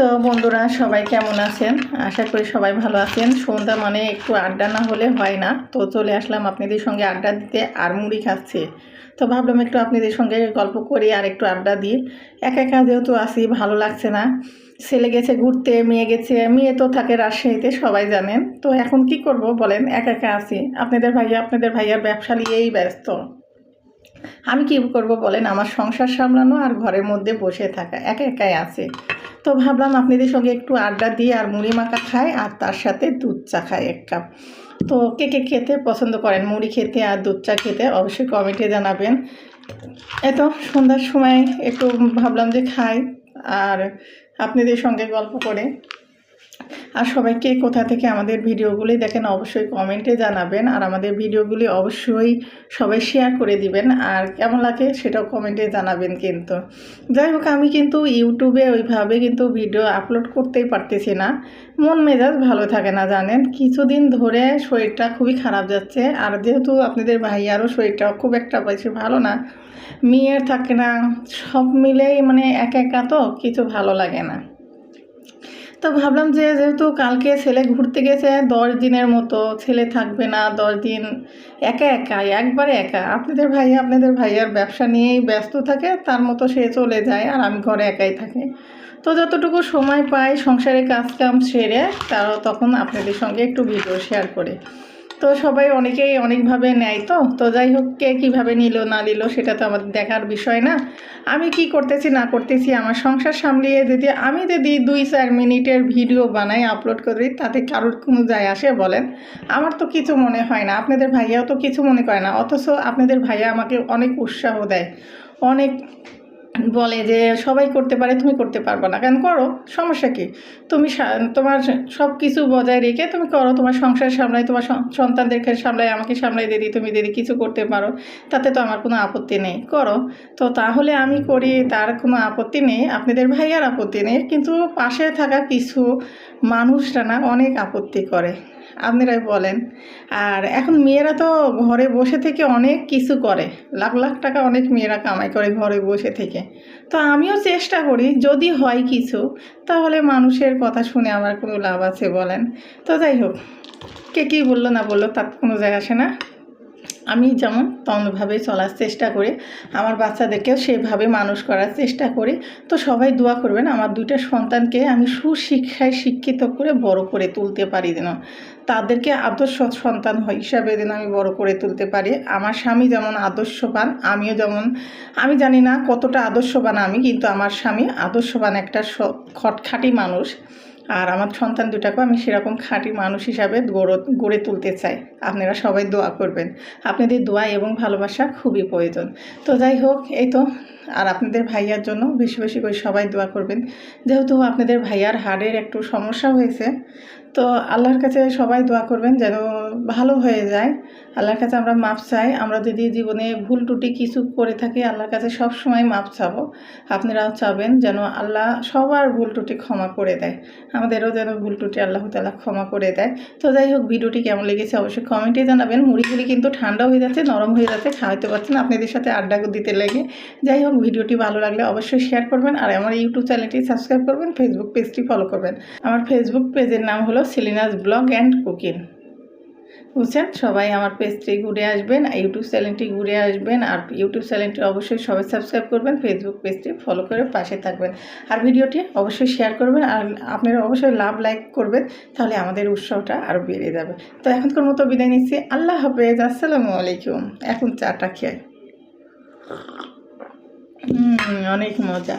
তো বন্ধুরা, সবাই কেমন আছেন? আশা করি সবাই ভালো আছেন। সন্ধ্যা মানে একটু আড্ডা না হলে হয় না। তো চলে আসলাম আপনাদের সঙ্গে আড্ডা দিতে আর মুড়ি খাচ্ছে। তো ভাবলাম একটু আপনাদের সঙ্গে গল্প করি আর একটু আড্ডা দিই। একা একা যেহেতু আসি ভালো লাগছে না। ছেলে গেছে ঘুরতে, মেয়ে গেছে, মেয়ে তো থাকে রাজশাহীতে, সবাই জানেন। তো এখন কি করব বলেন, একা একা আছি। আপনাদের ভাইয়া, আপনাদের ভাইয়ার ব্যবসা নিয়েই ব্যস্ত। আমি কি করব বলেন, আমার সংসার সামলানো আর ঘরের মধ্যে বসে থাকা, একা একাই আছে। তো ভাবলাম আপনাদের সঙ্গে একটু আড্ডা দিয়ে আর মুড়ি মাখা খায় আর তার সাথে দুধ চা খায় এক কাপ। তো কে কে খেতে পছন্দ করেন? মুড়ি খেতে আর দুধ চা খেতে অবশ্যই কমেন্টে জানাবেন। এত সন্ধ্যার সময় একটু ভাবলাম যে খাই আর আপনাদের সঙ্গে গল্প করে। আর সবাইকে কোথা থেকে আমাদের ভিডিওগুলি দেখেন অবশ্যই কমেন্টে জানাবেন, আর আমাদের ভিডিওগুলি অবশ্যই সবাই শেয়ার করে দিবেন, আর কেমন লাগে সেটাও কমেন্টে জানাবেন কিন্তু। যাই হোক, আমি কিন্তু ইউটিউবে ওইভাবে কিন্তু ভিডিও আপলোড করতেই পারতেছি না। মন মেজাজ ভালো থাকে না, জানেন? কিছুদিন ধরে শরীরটা খুবই খারাপ যাচ্ছে, আর যেহেতু আপনাদের ভাইয়ারও শরীরটা খুব একটা বেশি ভালো না, মেয়ের থাকে না, সব মিলেই মানে একা একা তো কিছু ভালো লাগে না। তো ভাবলাম যে যেহেতু কালকে ছেলে ঘুরতে গেছে দশ দিনের মতো, ছেলে থাকবে না, দশ দিন একা একা একবারে একা। আপনাদের ভাই, আপনাদের ভাইয়ার ব্যবসা নিয়েই ব্যস্ত থাকে, তার মতো সে চলে যায় আর আমি ঘরে একাই থাকি। তো যতটুকু সময় পাই সংসারে কাজ কাম সেরে, তারাও তখন আপনাদের সঙ্গে একটু ভিডিও শেয়ার করে। তো সবাই অনেকেই অনেকভাবে নেয় তো। তো যাই হোক, কে কীভাবে নিল, না নিল, সেটা তো আমাদের দেখার বিষয় না। আমি কি করতেছি, না করতেছি, আমার সংসার সামলিয়ে যদি আমি যদি দুই চার মিনিটের ভিডিও বানাই আপলোড করি, তাতে কারোর কোনো যায় আসে বলেন? আমার তো কিছু মনে হয় না, আপনাদের ভাইয়াও তো কিছু মনে করে না, অথচ আপনাদের ভাইয়া আমাকে অনেক উৎসাহ দেয়, অনেক বলে যে সবাই করতে পারে, তুমি করতে পারবে না। কেন করো? সমস্যা কি? তুমি তোমার সব কিছু বজায় রেখে তুমি করো। তোমার সংসার সামলাই, তোমার সন- সন্তানদেরকে সামলাই, আমাকে সামলাই দিদি তুমি দিদি কিছু করতে পারো। তাতে তো আমার কোনো আপত্তি নেই। করো। তো তাহলে আমি করি, তার কোনো আপত্তি নেই। আপনাদের ভাইয়ার আপত্তি নেই। কিন্তু পাশে থাকা কিছু মানুষরা না অনেক আপত্তি করে। আপনারাই বলেন। আর এখন মেয়েরা তো ঘরে বসে থেকে অনেক কিছু করে। লাখ লাখ টাকা অনেক মেয়েরা কামাই করে ঘরে বসে থেকে। তো আমিও চেষ্টা করি, যদি হয় কিছু, তাহলে মানুষের কথা শুনে আমার কোনো লাভ আছে বলেন। তো যাই হোক, কে কী বলল না বলল তার কোনো যায় আসে না। আমি যেমন তেমনভাবে চলার চেষ্টা করি, আমার বাচ্চাদেরকেও সেভাবে মানুষ করার চেষ্টা করি। তো সবাই দোয়া করবেন, আমার দুইটা সন্তানকে আমি সুশিক্ষায় শিক্ষিত করে বড় করে তুলতে পারি যেন। তাদেরকে আদর্শ সন্তান হিসাবে যেন আমি বড় করে তুলতে পারি। আমার স্বামী যেমন আদর্শবান, আমিও যেমন, আমি জানি না কতটা আদর্শবান আমি, কিন্তু আমার স্বামী আদর্শবান একটা খটখাটি মানুষ। আর আমার সন্তান দুটাকেও আমি সেরকম খাঁটি মানুষ হিসাবে গড়ে গড়ে তুলতে চাই। আপনারা সবাই দোয়া করবেন। আপনাদের দোয়া এবং ভালোবাসা খুবই প্রয়োজন। তো যাই হোক, এই তো। আর আপনাদের ভাইয়ার জন্য বেশি বেশি করে সবাই দোয়া করবেন। যেহেতু আপনাদের ভাইয়ার হাড়ের একটু সমস্যা হয়েছে তো আল্লাহর কাছে সবাই দোয়া করবেন যেন ভালো হয়ে যায়। আল্লাহর কাছে আমরা মাপ চাই। আমরা যদি জীবনে ভুল টুটি কিছু করে থাকি, আল্লাহর কাছে সব সময় মাপ চাবো। আপনারাও চাবেন যেন আল্লাহ সবার ভুল টুটি ক্ষমা করে দেয়। আমাদেরও যেন ভুল টুটি আল্লাহ তালা ক্ষমা করে দেয়। তো যাই হোক, ভিডিওটি কেমন লেগেছে অবশ্যই কমেন্টে জানাবেন। মুড়িগুলি কিন্তু ঠান্ডা হয়ে যাচ্ছে, নরম হয়ে যাচ্ছে খাওয়াতে পারছেন আপনাদের সাথে আড্ডা দিতে লেগে। যাই হোক, ভিডিওটি ভালো লাগলে অবশ্যই শেয়ার করবেন আর আমার ইউটিউব চ্যানেলটি সাবস্ক্রাইব করবেন ফেসবুক পেজটি ফলো করবেন। আমার ফেসবুক পেজের নাম হলো সেলিনাস ব্লগ অ্যান্ড কুকিং। বুঝছেন? সবাই আমার পেজটি ঘুরে আসবেন, ইউটিউব চ্যানেলটি ঘুরে আসবেন, আর ইউটিউব চ্যানেলটি অবশ্যই সবাই সাবস্ক্রাইব করবেন, ফেসবুক পেজটি ফলো করে পাশে থাকবেন। আর ভিডিওটি অবশ্যই শেয়ার করবেন, আর আপনারা অবশ্যই লাভ লাইক করবেন, তাহলে আমাদের উৎসাহটা আরও বেড়ে যাবে। তো এখনকার মতো বিদায় নিচ্ছি, আল্লাহ হাফেজ, আসসালামু আলাইকুম। এখন চাটা খেয়ে অনেক মজা।